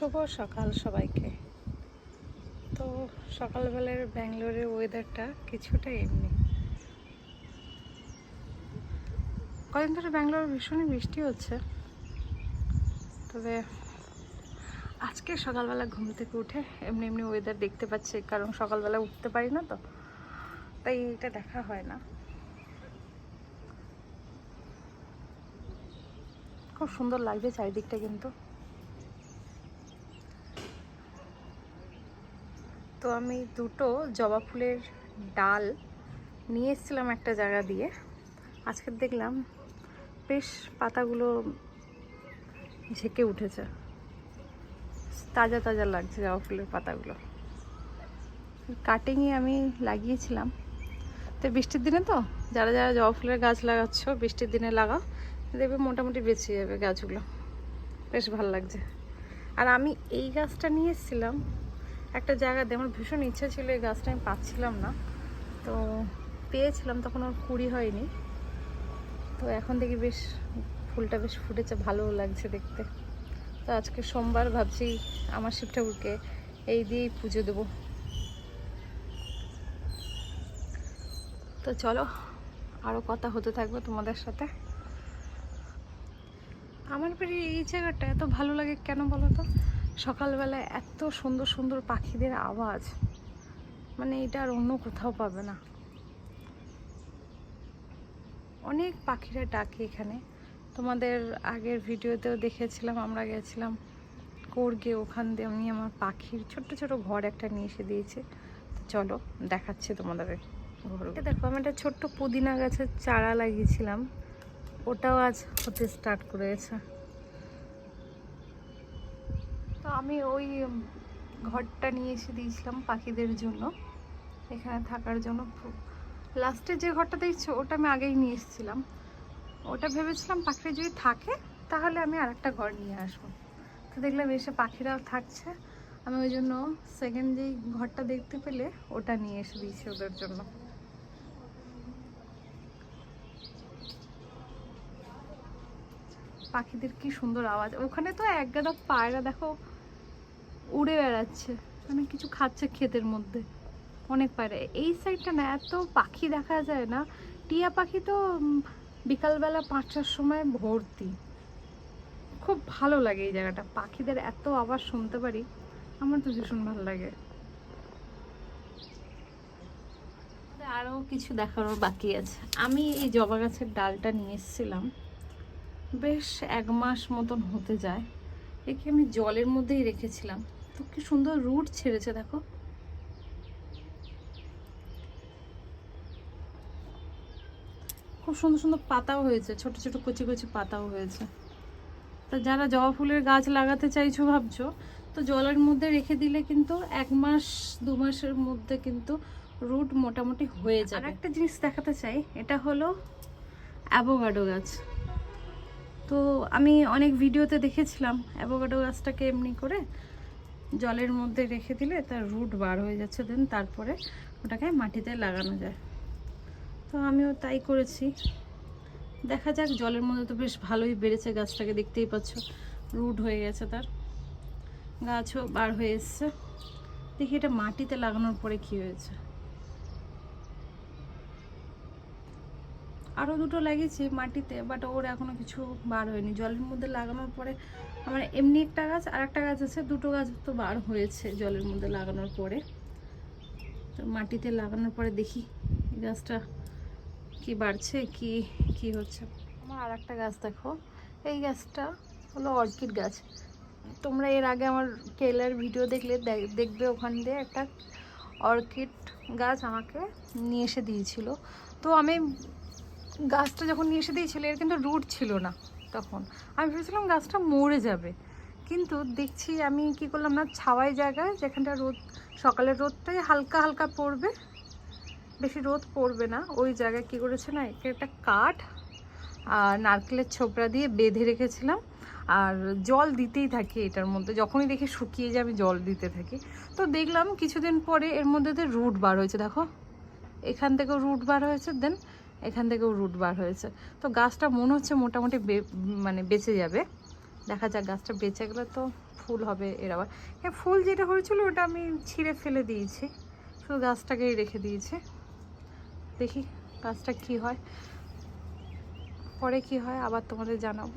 শুভ সকাল সবাইকে। তো সকালবেলার ব্যাঙ্গালোরের ওয়েদারটা কিছুটা এমনি। কদিন ধরে ব্যাঙ্গালোর ভীষণই বৃষ্টি হচ্ছে। তবে আজকে সকালবেলা ঘুম থেকে উঠে এমনি এমনি ওয়েদার দেখতে পাচ্ছি, কারণ সকালবেলা উঠতে পারি না তো, তাই এটা দেখা হয় না। খুব সুন্দর লাগছে চারিদিকটা কিন্তু। তো আমি দুটো জবা ফুলের ডাল নিয়ে এসেছিলাম একটা জায়গা দিয়ে। আজকে দেখলাম বেশ পাতাগুলো ঝেঁকে উঠেছে। তাজা তাজা লাগছে জবা ফুলের পাতাগুলো। কাটিংয়ে আমি লাগিয়েছিলাম। তো বৃষ্টির দিনে তো যারা যারা জবা ফুলের গাছ লাগাচ্ছ, বৃষ্টির দিনে লাগাও, দেখবে মোটামুটি বেঁচে যাবে গাছগুলো। বেশ ভালো লাগছে। আর আমি এই গাছটা নিয়ে এসেছিলাম একটা জায়গাতে আমার ভীষণ ইচ্ছা ছিল এই গাছটা আমি পাচ্ছিলাম না। তো পেয়েছিলাম, তখন ওর কুড়ি হয়নি। তো এখন দেখি বেশ ফুলটা বেশ ফুটেছে ভালো লাগছে দেখতে। তো আজকে সোমবার ভাবছি আমার শিব ঠাকুরকে এই দিয়েই পুজো দেবো। তো চলো আরও কথা হতে থাকবে তোমাদের সাথে। আমার বাড়ি এই জায়গাটা এত ভালো লাগে কেন বলো তো? সকালবেলা এত সুন্দর সুন্দর পাখিদের আওয়াজ। মানে এটা আর অন্য কোথাও পাবে না। অনেক পাখিরা ডাকে এখানে। তোমাদের আগের ভিডিওতেও দেখেছিলাম, আমরা গেছিলাম কোর্গে, ওখান দিয়ে আমি আমার পাখির ছোট্ট ছোট ঘর একটা নিয়ে এসে দিয়েছি। তো চলো, দেখাচ্ছি তোমাদের ঘর দেখো, আমি একটা ছোট্ট পুদিনা গাছের চারা লাগিয়েছিলাম। ওটাও আজ হতে স্টার্ট করেছে। আমি ওই ঘরটা নিয়ে এসে দিয়েছিলাম পাখিদের জন্য। এখানে থাকার জন্য লাস্টে যে ঘরটা দেখছ, ওটা আমি আগেই নিয়ে এসেছিলাম। ওটা ভেবেছিলাম পাখিরা যদি থাকে, তাহলে আমি আর একটা ঘর নিয়ে আসব। তো দেখলাম এসে পাখিরাও থাকছে। আমি ওই জন্য সেকেন্ড যেই ঘরটা দেখতে পেলে, ওটা নিয়ে এসে দিয়েছি ওদের জন্য। পাখিদের কি সুন্দর আওয়াজ। ওখানে তো এক গাদা পায়রা, দেখো উড়ে বেড়াচ্ছে। মানে কিছু খাচ্ছে ক্ষেতের মধ্যে। অনেক পায়রা এই সাইডটা না, এত পাখি দেখা যায় না। টিয়া পাখি তো বিকালবেলা পাঁচটার সময় ভর্তি। খুব ভালো লাগে এই জায়গাটা। পাখিদের এত আবার শুনতে পারি, আমার তো ভীষণ ভালো লাগে। আরও কিছু দেখানোর বাকি আছে। আমি এই জবা গাছের ডালটা নিয়ে এসেছিলাম। বেশ এক মাস মতন হতে যায়। একে আমি জলের মধ্যেই রেখেছিলাম। কি সুন্দর রুট ছেড়েছে, দেখো। খুব সুন্দর সুন্দর পাতাও হয়েছে, ছোট ছোট কচি কচি পাতাও হয়েছে। তো যারা জবা ফুলের গাছ লাগাতে চাইছো, ভাবছ, তো জলের মধ্যে রেখে দিলে কিন্তু এক মাস, দু মাসের মধ্যে কিন্তু রুট মোটামুটি হয়ে যাবে। একটা জিনিস দেখাতে চাই, এটা হলো অ্যাভোকাডো গাছ। তো আমি অনেক ভিডিওতে দেখেছিলাম অ্যাভোকাডো গাছটাকে এমনি করে জলের মধ্যে রেখে দিলে তার রুট বার হয়ে যাচ্ছে দেন তারপরে ওটাকে মাটিতে লাগানো যায়। তো আমিও তাই করেছি। দেখা যাক, জলের মধ্যে তো বেশ ভালোই বেড়েছে গাছটাকে, দেখতেই পাচ্ছ রুট হয়ে গেছে তার। গাছও বার হয়ে এসছে। দেখি এটা মাটিতে লাগানোর পরে কি হয়েছে। আরও দুটো লাগিয়েছি মাটিতে বাট ওর এখনও কিছু বার হয়নি। জলের মধ্যে লাগানোর পরে আমার এমনি একটা গাছ আর একটা গাছ আছে, দুটো গাছ তো বার হয়েছে জলের মধ্যে লাগানোর পরে। তো মাটিতে লাগানোর পরে দেখি গাছটা কি বাড়ছে, কি কি হচ্ছে। আমার আর একটা গাছ দেখো, এই গাছটা হলো অর্কিড গাছ। তোমরা এর আগে আমার কেলার ভিডিও দেখলে দেখ- দেখবে ওখান দিয়ে একটা অর্কিড গাছ আমাকে নিয়ে এসে দিয়েছিল। তো আমি গাছটা যখন নিয়ে এসে দিয়েছিল, এর কিন্তু রুট ছিল না তখন। আমি ভেবেছিলাম গাছটা মরে যাবে। কিন্তু দেখছি আমি কি করলাম না, ছাওয়াই জায়গায় যেখানটা রোদ, সকালের রোদটাই হালকা হালকা পড়বে। বেশি রোদ পড়বে না, ওই জায়গায় কি করেছে না, একে একটা কাঠ আর নারকেলের ছোবড়া দিয়ে বেঁধে রেখেছিলাম। আর জল দিতেই থাকি এটার মধ্যে, যখনই দেখি শুকিয়ে যায় আমি জল দিতে থাকি। তো দেখলাম কিছুদিন পরে এর মধ্যে রুট বার হয়েছে, দেখো। এখান থেকেও রুট বার হয়েছে দেন এখান থেকেও রুট বার হয়েছে। তো গাছটা মনে হচ্ছে মোটামুটি মানে বেঁচে যাবে। দেখা যাক গাছটা বেঁচে গেলে তো ফুল হবে এর আবার। হ্যাঁ ফুল যেটা হয়েছিল ওটা আমি ছিঁড়ে ফেলে দিয়েছি। শুধু গাছটাকেই রেখে দিয়েছি। দেখি গাছটা কি হয়। পরে কি হয় আবার তোমাদের জানাব।